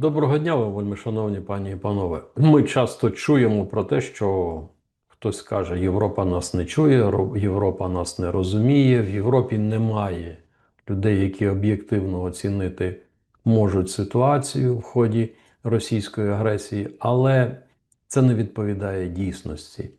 Доброго дня, вам, вельми шановні пані і панове. Ми часто чуємо про те, що хтось каже, Європа нас не чує, Європа нас не розуміє. В Європі немає людей, які об'єктивно оцінити можуть ситуацію в ході російської агресії, але це не відповідає дійсності.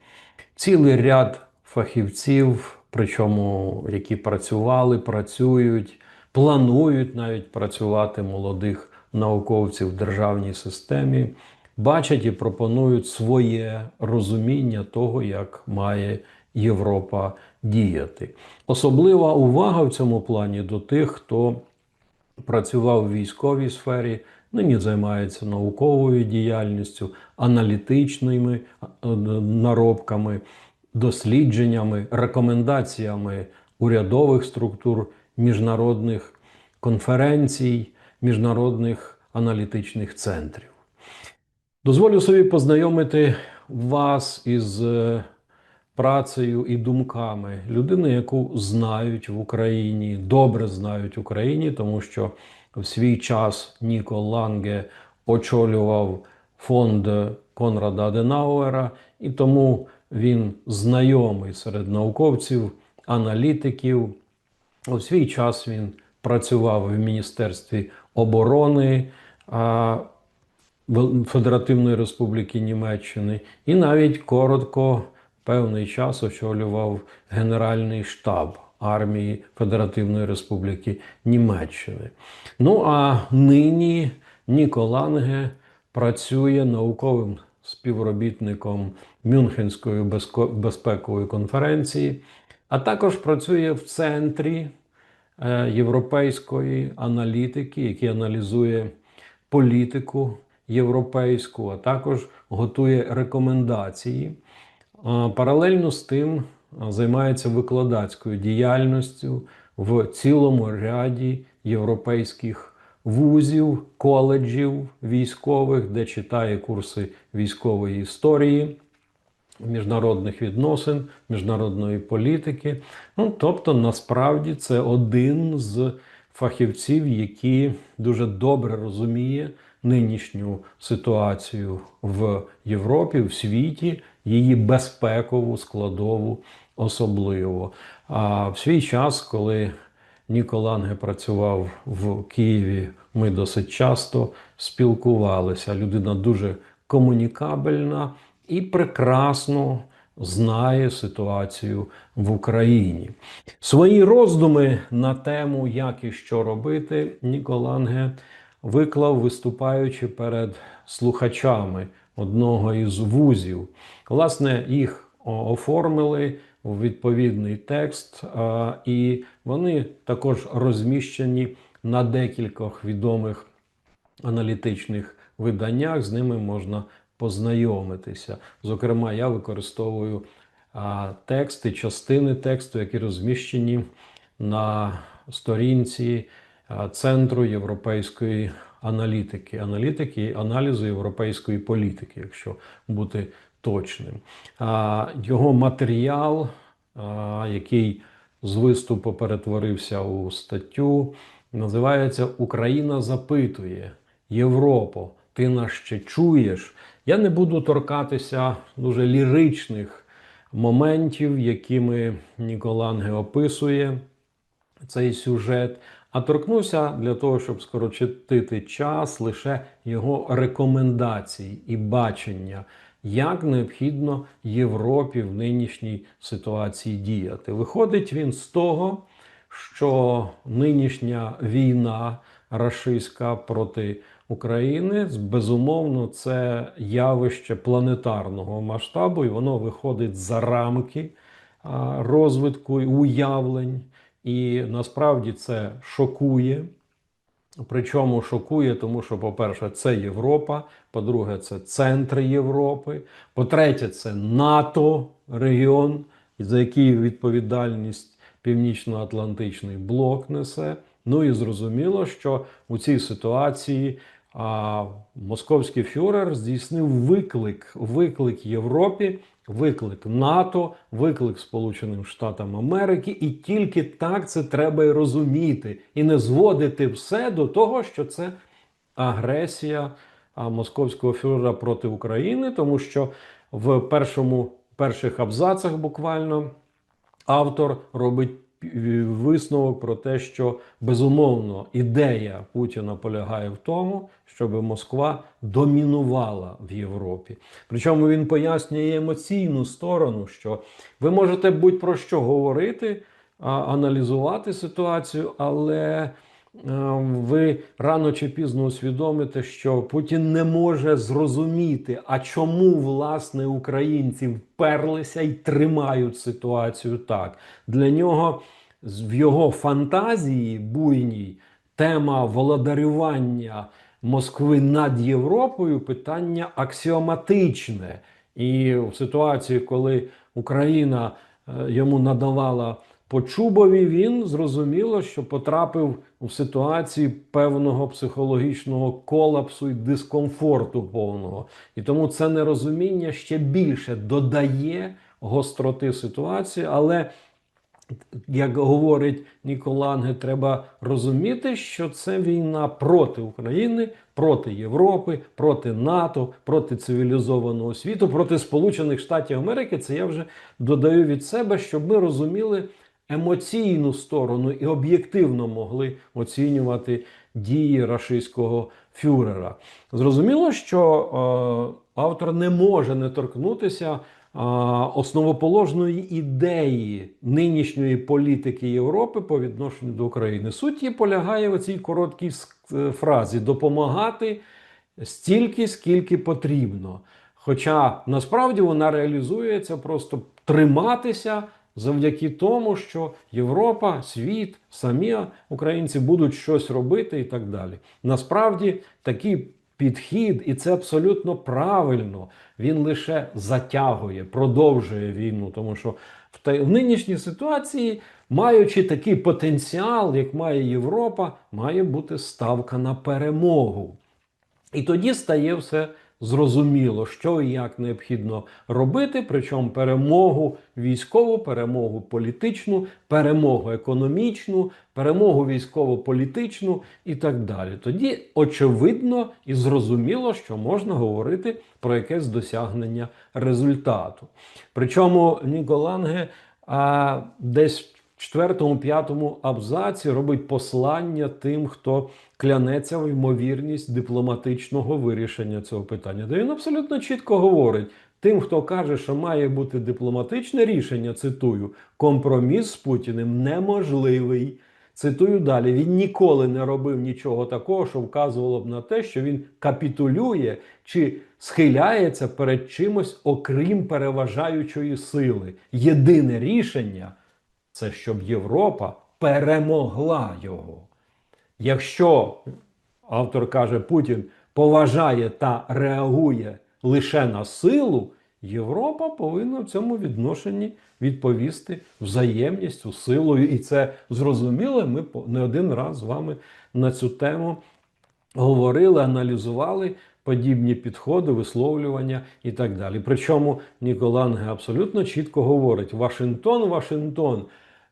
Цілий ряд фахівців, причому які працювали, працюють, планують навіть працювати молодих науковців в державній системі, бачать і пропонують своє розуміння того, як має Європа діяти. Особлива увага в цьому плані до тих, хто працював в військовій сфері, нині займається науковою діяльністю, аналітичними е, наробками, дослідженнями, рекомендаціями урядових структур, міжнародних конференцій, міжнародних аналітичних центрів. Дозволю собі познайомити вас із е, працею і думками людини, яку знають в Україні, добре знають в Україні, тому що в свій час Ніко Ланге очолював фонд Конрада Аденауера, і тому він знайомий серед науковців, аналітиків. У свій час він працював в Міністерстві оборони Федеративної Республіки Німеччини і навіть коротко певний час очолював Генеральний штаб армії Федеративної Республіки Німеччини. Ну а нині Ніко Ланге працює науковим співробітником Мюнхенської безпекової конференції, а також працює в центрі європейської аналітики, який аналізує політику європейську, а також готує рекомендації. Паралельно з тим займається викладацькою діяльністю в цілому ряді європейських вузів, коледжів військових, де читає курси військової історії міжнародних відносин, міжнародної політики. Ну, тобто, насправді це один з фахівців, які дуже добре розуміє нинішню ситуацію в Європі, в світі, її безпекову складову особливо. А в свій час, коли Ніко Ланге працював в Києві, ми досить часто спілкувалися. Людина дуже комунікабельна і прекрасно знає ситуацію в Україні. Свої роздуми на тему, як і що робити, Ніко Ланге виклав, виступаючи перед слухачами одного із вузів. Власне, їх оформили у відповідний текст, і вони також розміщені на декількох відомих аналітичних виданнях. З ними можна познайомитися. Зокрема, я використовую тексти, частини тексту, які розміщені на сторінці Центру європейської аналітики, аналітики і аналізу європейської політики, якщо бути точним. Його матеріал, який з виступу перетворився у статтю, називається Україна запитує Європо, ти нас ще чуєш? Я не буду торкатися дуже ліричних моментів, якими Ніколанге описує цей сюжет, а торкнуся для того, щоб скоротити час лише його рекомендацій і бачення, як необхідно Європі в нинішній ситуації діяти. Виходить він з того, що нинішня війна рашистська проти України безумовно це явище планетарного масштабу, і воно виходить за рамки розвитку і уявлень. І насправді це шокує. Причому шокує, тому що, по-перше, це Європа, по-друге, це центр Європи, по-третє, це НАТО регіон, за який відповідальність Північно-Атлантичний блок несе. Ну і зрозуміло, що у цій ситуації а, московський фюрер здійснив виклик, виклик Європі, виклик НАТО, виклик Сполученим Штатам Америки, і тільки так це треба і розуміти, і не зводити все до того, що це агресія московського фюрера проти України, тому що в першому перших абзацах буквально автор робить висновок про те, що безумовно ідея Путіна полягає в тому, щоб Москва домінувала в Європі. Причому він пояснює емоційну сторону, що ви можете будь-про що говорити, аналізувати ситуацію, але ви рано чи пізно усвідомите, що Путін не може зрозуміти, а чому власне українці вперлися і тримають ситуацію так. Для нього в його фантазії буйній тема володарювання Москви над Європою питання аксіоматичне. І в ситуації, коли Україна е, йому надавала по Чубові, він зрозуміло, що потрапив у ситуації певного психологічного колапсу і дискомфорту повного. І тому це нерозуміння ще більше додає гостроти ситуації, але як говорить Ніколанге, треба розуміти, що це війна проти України, проти Європи, проти НАТО, проти цивілізованого світу, проти Сполучених Штатів Америки. Це я вже додаю від себе, щоб ми розуміли емоційну сторону і об'єктивно могли оцінювати дії рашистського фюрера. Зрозуміло, що е, автор не може не торкнутися а, основоположної ідеї нинішньої політики Європи по відношенню до України. Суть її полягає в цій короткій е, фразі допомагати стільки, скільки потрібно. Хоча насправді вона реалізується просто триматися завдяки тому, що Європа, світ, самі українці будуть щось робити і так далі. Насправді такий підхід, і це абсолютно правильно. Він лише затягує, продовжує війну, тому що в, те, в нинішній ситуації, маючи такий потенціал, як має Європа, має бути ставка на перемогу. І тоді стає все зрозуміло, що і як необхідно робити, причому перемогу військову, перемогу політичну, перемогу економічну, перемогу військово-політичну і так далі. Тоді очевидно і зрозуміло, що можна говорити про якесь досягнення результату. Причому Ніколанге а, десь в четвертому-п'ятому абзаці робить послання тим, хто клянеться в ймовірність дипломатичного вирішення цього питання. Де він абсолютно чітко говорить. Тим, хто каже, що має бути дипломатичне рішення, цитую, компроміс з Путіним неможливий. Цитую далі: він ніколи не робив нічого такого, що вказувало б на те, що він капітулює чи схиляється перед чимось, окрім переважаючої сили. Єдине рішення це щоб Європа перемогла його. Якщо автор каже, Путін поважає та реагує лише на силу, Європа повинна в цьому відношенні відповісти взаємністю, силою. І це зрозуміло. Ми не один раз з вами на цю тему говорили, аналізували подібні підходи, висловлювання і так далі. Причому Ніколанге абсолютно чітко говорить: Вашингтон, Вашингтон.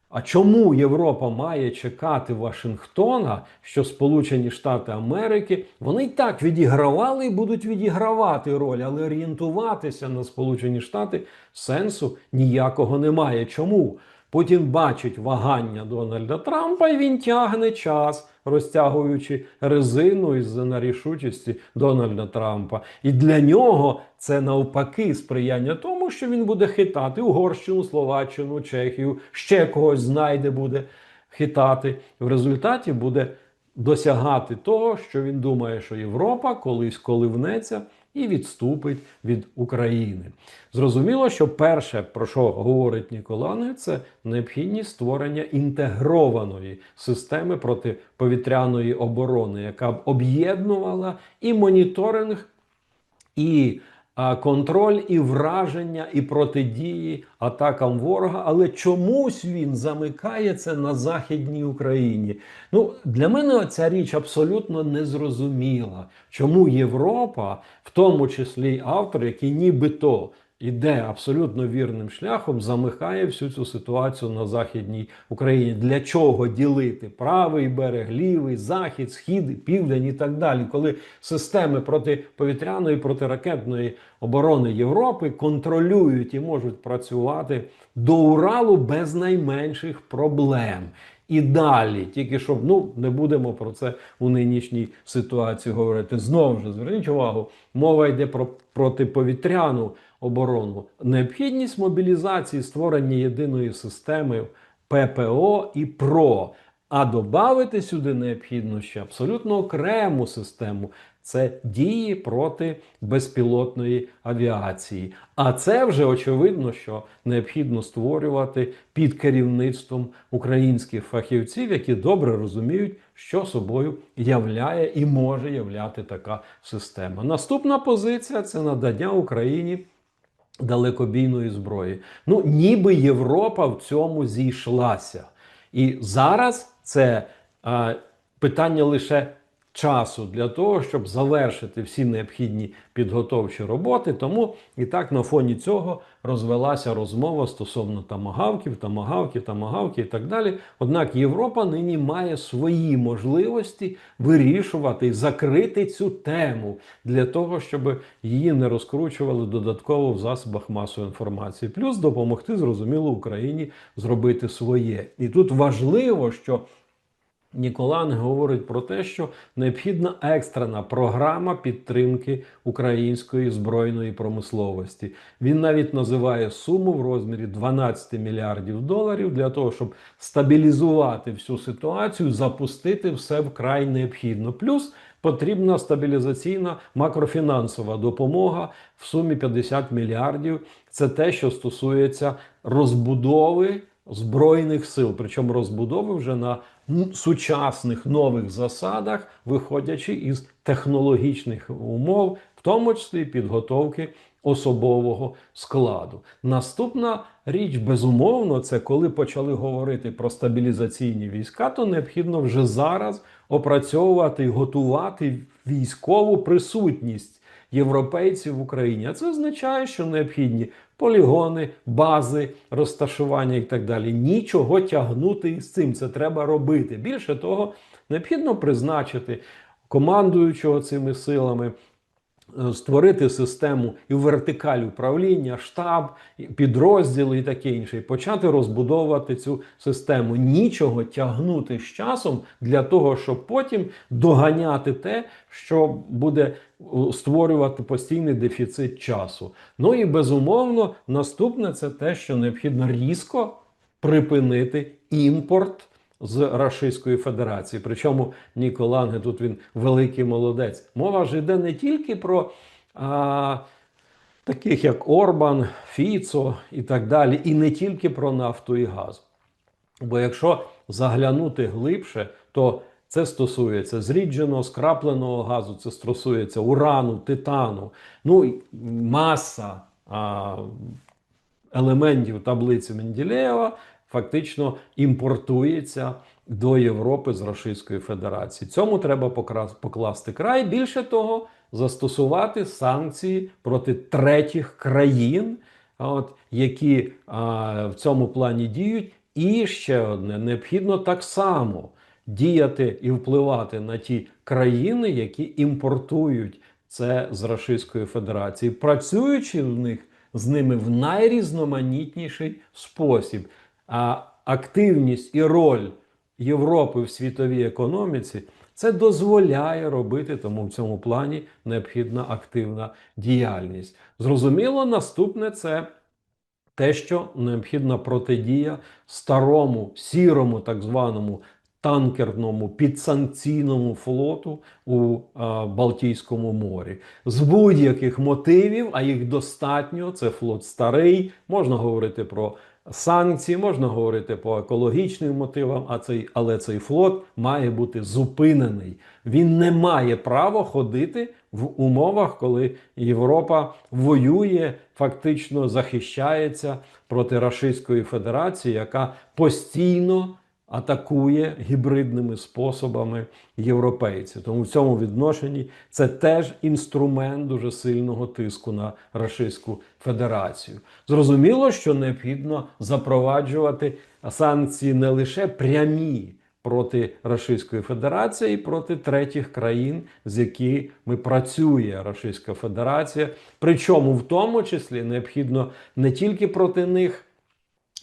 А чому Європа має чекати Вашингтона, що Сполучені Штати Америки вони й так відігравали і будуть відігравати роль, але орієнтуватися на Сполучені Штати сенсу ніякого немає. Чому? Путін бачить вагання Дональда Трампа і він тягне час, розтягуючи резину із на рішучості Дональда Трампа. І для нього це навпаки сприяння тому, що він буде хитати Угорщину, Словаччину, Чехію, ще когось знайде, буде хитати. В результаті буде досягати того, що він думає, що Європа колись коливнеться і відступить від України. Зрозуміло, що перше, про що говорить Ніколани, це необхідність створення інтегрованої системи протиповітряної оборони, яка б об'єднувала і моніторинг, і контроль, і враження, і протидії атакам ворога, але чомусь він замикає це на Західній Україні. Ну, для мене ця річ абсолютно незрозуміла. Чому Європа, в тому числі й автор, який нібито іде абсолютно вірним шляхом, замихає всю цю ситуацію на західній Україні. Для чого ділити правий берег, лівий, захід, схід, південь і так далі, коли системи протиповітряної протиракетної оборони Європи контролюють і можуть працювати до Уралу без найменших проблем. І далі, тільки щоб ну не будемо про це у нинішній ситуації говорити. Знову ж зверніть увагу, мова йде про протиповітряну оборону. Необхідність мобілізації створення єдиної системи ППО і ПРО. А додати сюди необхідно ще абсолютно окрему систему. Це дії проти безпілотної авіації. А це вже очевидно, що необхідно створювати під керівництвом українських фахівців, які добре розуміють, що собою являє і може являти така система. Наступна позиція це надання Україні далекобійної зброї. Ну, ніби Європа в цьому зійшлася. І зараз це е, питання лише часу для того, щоб завершити всі необхідні підготовчі роботи. Тому і так на фоні цього розвелася розмова стосовно тамагавків, тамагавків, тамагавків і так далі. Однак Європа нині має свої можливості вирішувати і закрити цю тему для того, щоб її не розкручували додатково в засобах масової інформації, плюс допомогти зрозуміло Україні зробити своє. І тут важливо, що Ніколан говорить про те, що необхідна екстрена програма підтримки української збройної промисловості. Він навіть називає суму в розмірі 12 мільярдів доларів для того, щоб стабілізувати всю ситуацію, запустити все вкрай необхідно. Плюс потрібна стабілізаційна макрофінансова допомога в сумі 50 мільярдів. Це те, що стосується розбудови. Збройних сил, причому розбудови вже на сучасних нових засадах, виходячи із технологічних умов, в тому числі підготовки особового складу. Наступна річ, безумовно, це коли почали говорити про стабілізаційні війська, то необхідно вже зараз опрацьовувати і готувати військову присутність європейців в Україні. А це означає, що необхідні полігони, бази, розташування і так далі. Нічого тягнути із цим. Це треба робити. Більше того, необхідно призначити командуючого цими силами. Е, Створити систему і вертикаль управління, штаб, підрозділи і таке інше, і почати розбудовувати цю систему. Нічого тягнути з часом для того, щоб потім доганяти те, що буде е, створювати постійний дефіцит часу. Ну і безумовно, наступне це те, що необхідно різко припинити імпорт з Рашистської Федерації. Причому Ніколанге тут він великий молодець. Мова ж йде не тільки про а, таких як Орбан, Фіцо і так далі, і не тільки про нафту і газ. Бо якщо заглянути глибше, то це стосується зрідженого, скрапленого газу, це стосується урану, титану, ну маса а, елементів таблиці Менделєєва фактично імпортується до Європи з Російської Федерації. Цьому треба покласти край. Більше того, застосувати санкції проти третіх країн, от, які а, в цьому плані діють. І ще одне необхідно так само діяти і впливати на ті країни, які імпортують це з Російської Федерації, працюючи в них з ними в найрізноманітніший спосіб. А активність і роль Європи в світовій економіці це дозволяє робити, тому в цьому плані необхідна активна діяльність. Зрозуміло, наступне це те, що необхідна протидія старому сірому, так званому танкерному підсанкційному флоту у а, Балтійському морі з будь-яких мотивів, а їх достатньо. Це флот старий, можна говорити про. Санкції можна говорити по екологічним мотивам, а цей, але цей флот має бути зупинений. Він не має права ходити в умовах, коли Європа воює, фактично захищається проти Рашистської Федерації, яка постійно атакує гібридними способами європейців. Тому в цьому відношенні це теж інструмент дуже сильного тиску на Російську Федерацію. Зрозуміло, що необхідно запроваджувати санкції не лише прямі. Проти Російської Федерації і проти третіх країн, з якими працює Російська Федерація. Причому в тому числі необхідно не тільки проти них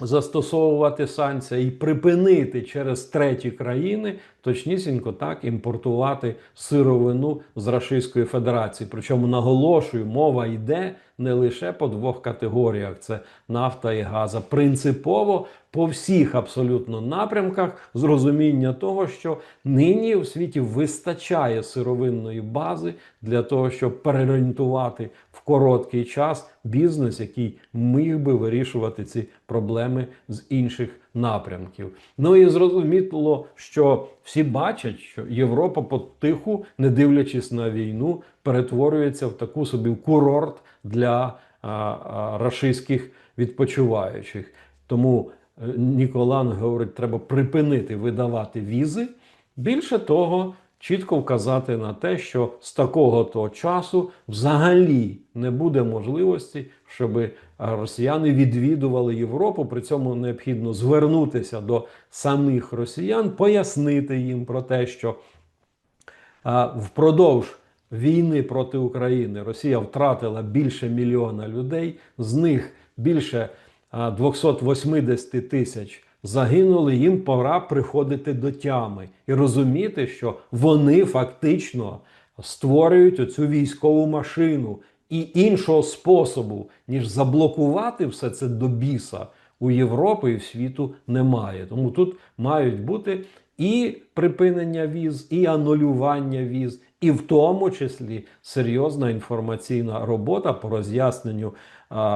застосовувати санкції і припинити через треті країни, точнісінько так імпортувати сировину з Російської Федерації. Причому наголошую, мова йде не лише по двох категоріях: це нафта і газ, а принципово по всіх абсолютно напрямках з розуміння того, що нині у світі вистачає сировинної бази для того, щоб переорієнтувати в короткий час бізнес, який міг би вирішувати ці проблеми з інших напрямків. Ну і зрозуміло, що всі бачать, що Європа потиху, не дивлячись на війну, перетворюється в таку собі курорт для рашистських відпочиваючих. Тому е, Ніколан говорить, треба припинити видавати візи. Більше того, чітко вказати на те, що з такого то часу взагалі не буде можливості, щоб росіяни відвідували Європу. При цьому необхідно звернутися до самих росіян, пояснити їм про те, що впродовж війни проти України Росія втратила більше мільйона людей, з них більше 280 тисяч загинули. Їм пора приходити до тями і розуміти, що вони фактично створюють оцю військову машину. І іншого способу, ніж заблокувати все це до біса у Європи і в світу немає. Тому тут мають бути і припинення віз, і анулювання віз, і в тому числі серйозна інформаційна робота по роз'ясненню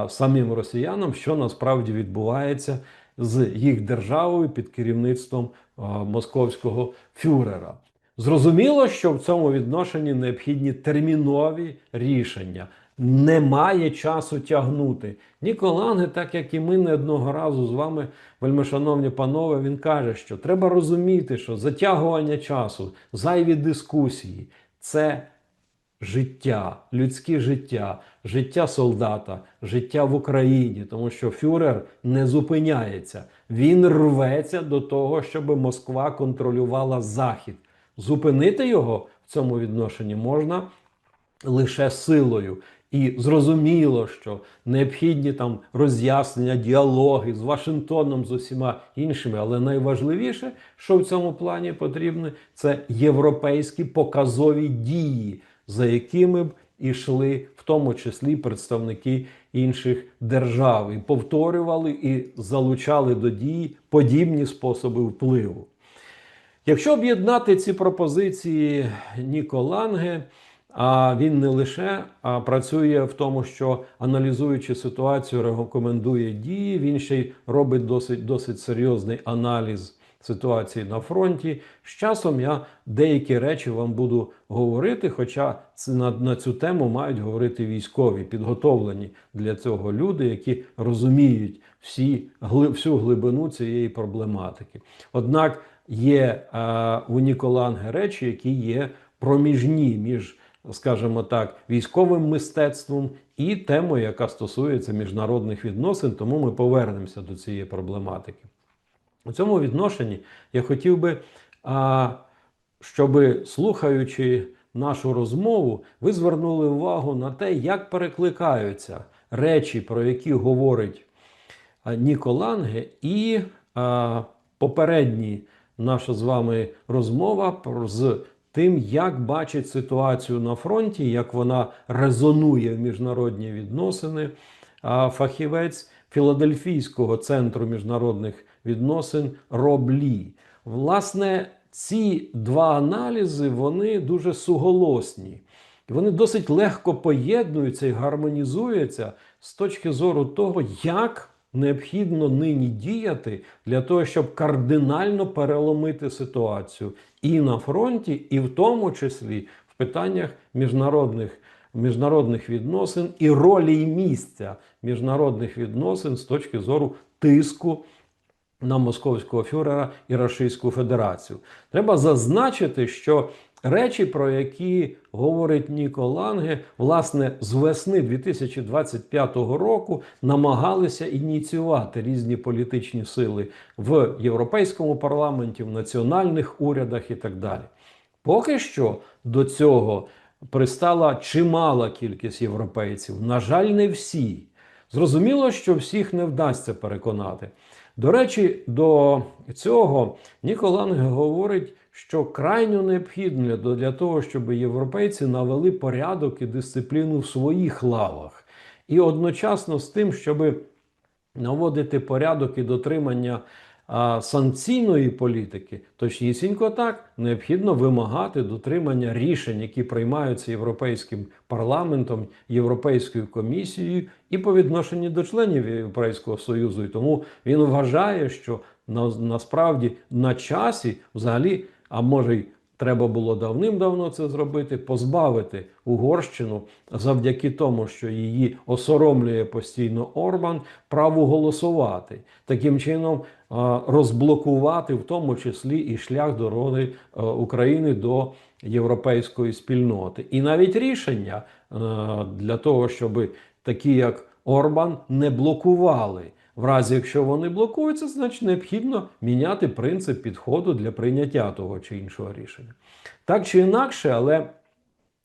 самим росіянам, що насправді відбувається з їх державою під керівництвом а, московського фюрера. Зрозуміло, що в цьому відношенні необхідні термінові рішення. Немає часу тягнути. Ніколанги, так як і ми не одного разу з вами, вельмишановні панове, він каже, що треба розуміти, що затягування часу, зайві дискусії це життя, людське життя, життя солдата, життя в Україні, тому що фюрер не зупиняється. Він рветься до того, щоб Москва контролювала Захід. Зупинити його в цьому відношенні можна лише силою. І зрозуміло, що необхідні там роз'яснення, діалоги з Вашингтоном, з усіма іншими, але найважливіше, що в цьому плані потрібно, це європейські показові дії, за якими б ішли в тому числі представники інших держав, і повторювали і залучали до дії подібні способи впливу. Якщо об'єднати ці пропозиції Ніко Ланге, а він не лише працює в тому, що аналізуючи ситуацію, рекомендує дії, він ще й робить досить, досить серйозний аналіз ситуації на фронті. З часом я деякі речі вам буду говорити, хоча на, на цю тему мають говорити військові, підготовлені для цього люди, які розуміють всі, гли, всю глибину цієї проблематики. Однак є е, у Ніколанге речі, які є проміжні між скажімо так, військовим мистецтвом і темою, яка стосується міжнародних відносин, тому ми повернемося до цієї проблематики. У цьому відношенні я хотів би, щоб слухаючи нашу розмову, ви звернули увагу на те, як перекликаються речі, про які говорить Ніко Ланге, і попередні наша з вами розмова з тим, як бачить ситуацію на фронті, як вона резонує в міжнародні відносини. А фахівець Філадельфійського центру міжнародних відносин Роб Лі. Власне, ці два аналізи вони дуже суголосні. Вони досить легко поєднуються і гармонізуються з точки зору того, як необхідно нині діяти для того, щоб кардинально переломити ситуацію і на фронті, і в тому числі в питаннях міжнародних. Міжнародних відносин і ролі і місця міжнародних відносин з точки зору тиску на московського фюрера і Російську Федерацію. Треба зазначити, що речі, про які говорить Ніко Ланге, власне, з весни 2025 року намагалися ініціювати різні політичні сили в Європейському парламенті, в національних урядах і так далі. Поки що до цього пристала чимала кількість європейців. На жаль, не всі. Зрозуміло, що всіх не вдасться переконати. До речі, до цього Ніколанг говорить, що крайньо необхідно для- того, щоб європейці навели порядок і дисципліну в своїх лавах. І одночасно з тим, щоб наводити порядок і дотримання а, санкційної політики, точнісінько так, необхідно вимагати дотримання рішень, які приймаються Європейським парламентом, Європейською комісією і по відношенню до членів Європейського Союзу. І тому він вважає, що на, насправді на часі взагалі, а може й Треба було давним-давно це зробити, позбавити Угорщину завдяки тому, що її осоромлює постійно Орбан, право голосувати. Таким чином розблокувати в тому числі і шлях дороги е, України до європейської спільноти. І навіть рішення е, для того, щоб такі як Орбан не блокували. В разі, якщо вони блокуються, значить необхідно міняти принцип підходу для прийняття того чи іншого рішення. Так чи інакше, але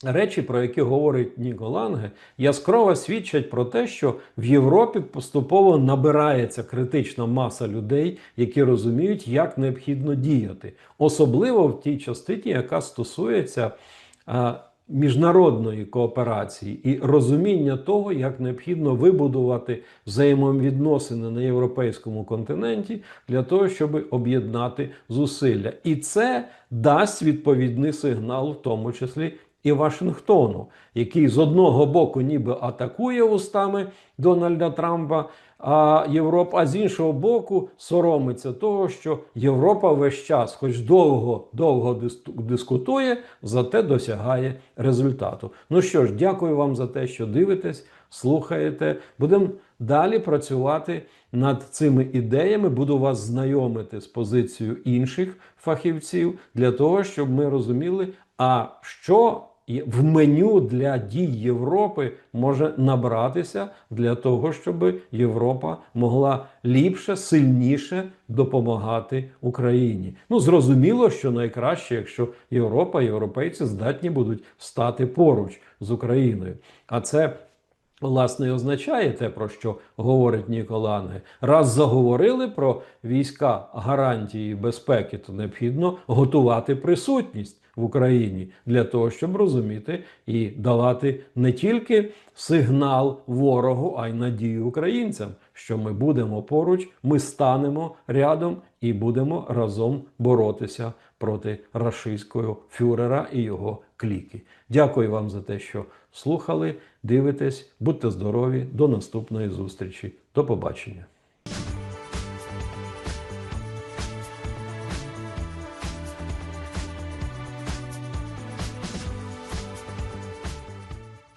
речі, про які говорить Ніко Ланге, яскраво свідчать про те, що в Європі поступово набирається критична маса людей, які розуміють, як необхідно діяти, особливо в тій частині, яка стосується. Міжнародної кооперації і розуміння того, як необхідно вибудувати взаємовідносини на європейському континенті для того, щоб об'єднати зусилля, і це дасть відповідний сигнал, в тому числі і Вашингтону, який з одного боку ніби атакує устами Дональда Трампа. А Європа, а з іншого боку, соромиться того, що Європа весь час, хоч довго довго дис- дискутує, зате досягає результату. Ну що ж, дякую вам за те, що дивитесь, слухаєте. Будемо далі працювати над цими ідеями. Буду вас знайомити з позицією інших фахівців для того, щоб ми розуміли, а що в меню для дій Європи може набратися для того, щоб Європа могла ліпше, сильніше допомагати Україні. Ну зрозуміло, що найкраще, якщо Європа, європейці здатні будуть стати поруч з Україною. А це Власне, і означає те, про що говорить Ніколанге. Раз заговорили про війська гарантії безпеки, то необхідно готувати присутність в Україні для того, щоб розуміти і давати не тільки сигнал ворогу, а й надію українцям, що ми будемо поруч, ми станемо рядом і будемо разом боротися проти рашистського фюрера і його кліки. Дякую вам за те, що слухали, дивитесь, будьте здорові, до наступної зустрічі. До побачення.